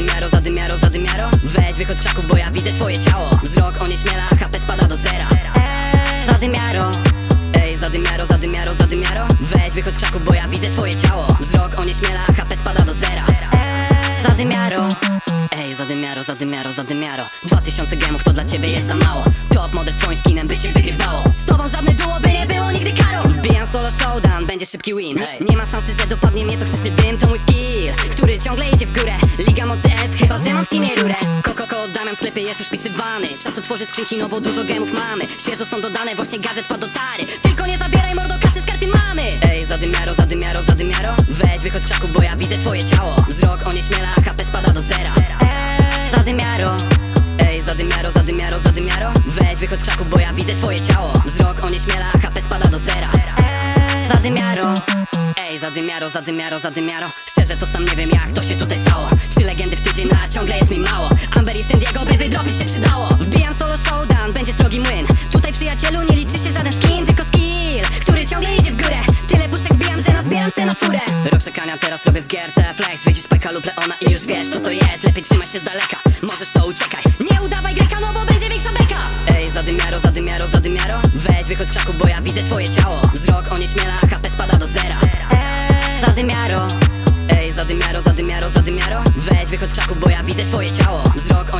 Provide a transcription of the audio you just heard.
zadymiaro, zadymiaro, zadymiaro Weź wychodź z krzaków, bo ja widzę twoje ciało Wzrok onieśmiela, HP spada do zera Eee, Zadymiaro Ej, zadymiaro, zadymiaro, zadymiaro Weź wychodź z krzaków, bo ja widzę twoje ciało Wzrok onieśmiela, HP spada do zera Eee, Zadymiaro Ej, zadymiaro, zadymiaro, zadymiaro 2000 gemów to dla ciebie jest za mało Top model z twoim skinem by się wygrywało Z tobą żadne duo by nie było nigdy karą Wbijam solo showdown, będzie szybki win Nie ma szansy, że dopadnie mnie toksyczny dym To mój skill, który ciągle idzie w górę Liga mocy sklepie jest już pisywany. Czas otworzyć skrzynki, no bo dużo gemów mamy. Świeżo są dodane, właśnie gadżet padł do tary. Tylko nie zabieraj mordo kasy z karty mamy. Ej, zadymiaro, zadymiaro, zadymiaro. Weź wychodź krzaków, bo ja widzę twoje ciało. Wzrok onieśmiela, HP spada do zera. Eee, Zadymiaro. Ej, zadymiaro, zadymiaro, zadymiaro. Weź wychodź krzaków, bo ja widzę twoje ciało. Wzrok onieśmiela, HP spada do zera. Eee, Zadymiaro. Ej, zadymiaro, zadymiaro, zadymiaro. Szczerze to sam nie wiem jak to się tutaj stało. Trzy na furę. Rok czekania teraz robię w gierce. Flex, widzisz spajka lub leona i już wiesz co to jest. Lepiej trzymaj się z daleka, możesz to uciekaj Nie udawaj greka, no bo będzie większa beka. Ej, zadymiaro, zadymiaro, zadymiaro. Weź wychodź z krzaków, bo ja widzę twoje ciało. Wzrok onieśmiela, HP spada do zera. Eee, Zadymiaro. Ej, zadymiaro, zadymiaro, zadymiaro. Weź wychodź z krzaków, bo ja widzę twoje ciało. Wzrok